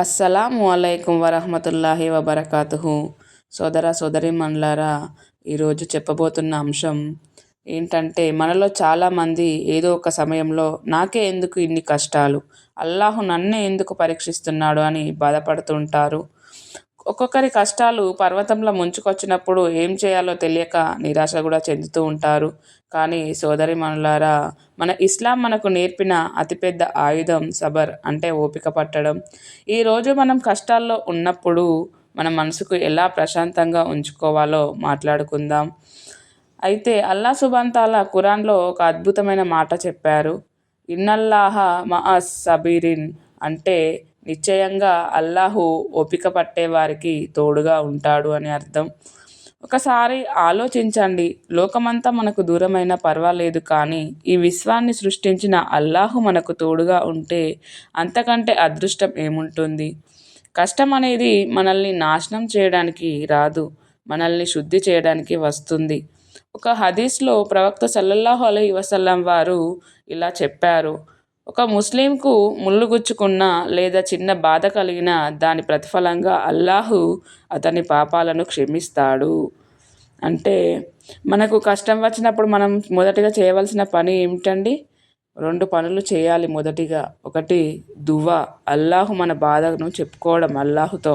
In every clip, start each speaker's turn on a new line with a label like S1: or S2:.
S1: అస్సలాము అలైకుం వరహమతుల్లాహి వబర్కాతుహు. సోదర సోదరి సోదరిమణులారా ఈరోజు చెప్పబోతున్న అంశం ఏంటంటే మనలో చాలామంది ఏదో ఒక సమయంలో నాకే ఎందుకు ఇన్ని కష్టాలు? అల్లాహు నన్నే ఎందుకు పరీక్షిస్తున్నాడు అని బాధపడుతుంటారు. ఒక్కొక్కరి కష్టాలు పర్వతంలో ముంచుకొచ్చినప్పుడు ఏం చేయాలో తెలియక నిరాశ కూడా చెందుతూ ఉంటారు. కానీ సోదరి మనులారా మన ఇస్లాం మనకు నేర్పిన అతిపెద్ద ఆయుధం సబర్ అంటే ఓపిక పట్టడం. ఈరోజు మనం కష్టాల్లో ఉన్నప్పుడు మన మనసుకు ఎలా ప్రశాంతంగా ఉంచుకోవాలో మాట్లాడుకుందాం. అయితే అల్లా సుబంతాల కురాన్లో ఒక అద్భుతమైన మాట చెప్పారు. ఇన్నల్లాహ మా సబీరిన్ అంటే నిశ్చయంగా అల్లాహు ఓపిక పట్టేవారికి తోడుగా ఉంటాడు అని అర్థం. ఒకసారి ఆలోచించండి. లోకమంతా మనకు దూరమైన పర్వాలేదు కానీ ఈ విశ్వాన్ని సృష్టించిన అల్లాహు మనకు తోడుగా ఉంటే అంతకంటే అదృష్టం ఏముంటుంది? కష్టం అనేది మనల్ని నాశనం చేయడానికి రాదు. మనల్ని శుద్ధి చేయడానికి వస్తుంది. ఒక హదీస్లో ప్రవక్త సల్లల్లాహు అలై వసల్లం వారు ఇలా చెప్పారు. ఒక ముస్లింకు ముళ్ళు గుచ్చుకున్న లేదా చిన్న బాధ కలిగిన దాని ప్రతిఫలంగా అల్లాహు అతని పాపాలను క్షమిస్తాడు. అంటే మనకు కష్టం వచ్చినప్పుడు మనం మొదటిగా చేయవలసిన పని ఏమిటండి? రెండు పనులు చేయాలి మొదటిగా. ఒకటి దువ్వ అల్లాహు మన బాధను చెప్పుకోవడం అల్లాహుతో.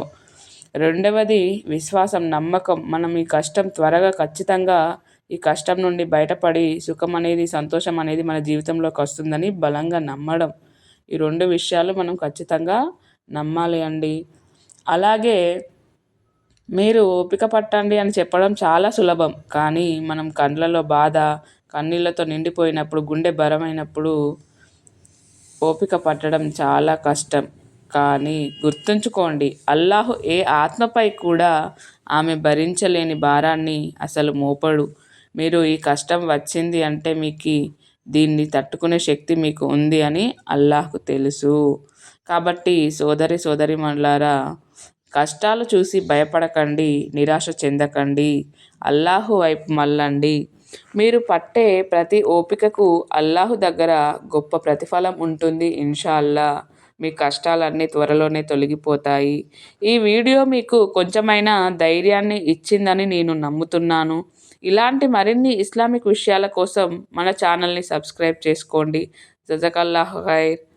S1: రెండవది విశ్వాసం నమ్మకం. మనం ఈ కష్టం త్వరగా ఖచ్చితంగా ఈ కష్టం నుండి బయటపడి సుఖం అనేది సంతోషం అనేది మన జీవితంలోకి వస్తుందని బలంగా నమ్మడం. ఈ రెండు విషయాలు మనం ఖచ్చితంగా నమ్మాలి అండి. అలాగే మీరు ఓపిక పట్టండి అని చెప్పడం చాలా సులభం. కానీ మనం కండ్లలో బాధ కన్నీళ్ళతో నిండిపోయినప్పుడు గుండె బరమైనప్పుడు ఓపిక పట్టడం చాలా కష్టం. కానీ గుర్తుంచుకోండి అల్లాహు ఏ ఆత్మపై కూడా ఆమె భరించలేని భారాన్ని అసలు మోపడు. మీరు ఈ కష్టం వచ్చింది అంటే మీకు దీన్ని తట్టుకునే శక్తి మీకు ఉంది అని అల్లాహ్కు తెలుసు. కాబట్టి సోదరి సోదరి మనులారా కష్టాలు చూసి భయపడకండి నిరాశ చెందకండి అల్లాహు వైపు మళ్ళండి. మీరు పట్టే ప్రతి ఓపికకు అల్లాహు దగ్గర గొప్ప ప్రతిఫలం ఉంటుంది ఇన్షాల్లా మీ కష్టాలన్నీ త్వరలోనే తొలగిపోతాయి. ఈ వీడియో మీకు కొంచెమైనా ధైర్యాన్ని ఇచ్చిందని నేను నమ్ముతున్నాను. ఇలాంటి మరిన్ని ఇస్లామిక్ విషయాల కోసం మన ఛానల్ని సబ్స్క్రైబ్ చేసుకోండి. జజకల్లాహ్ ఖైర్.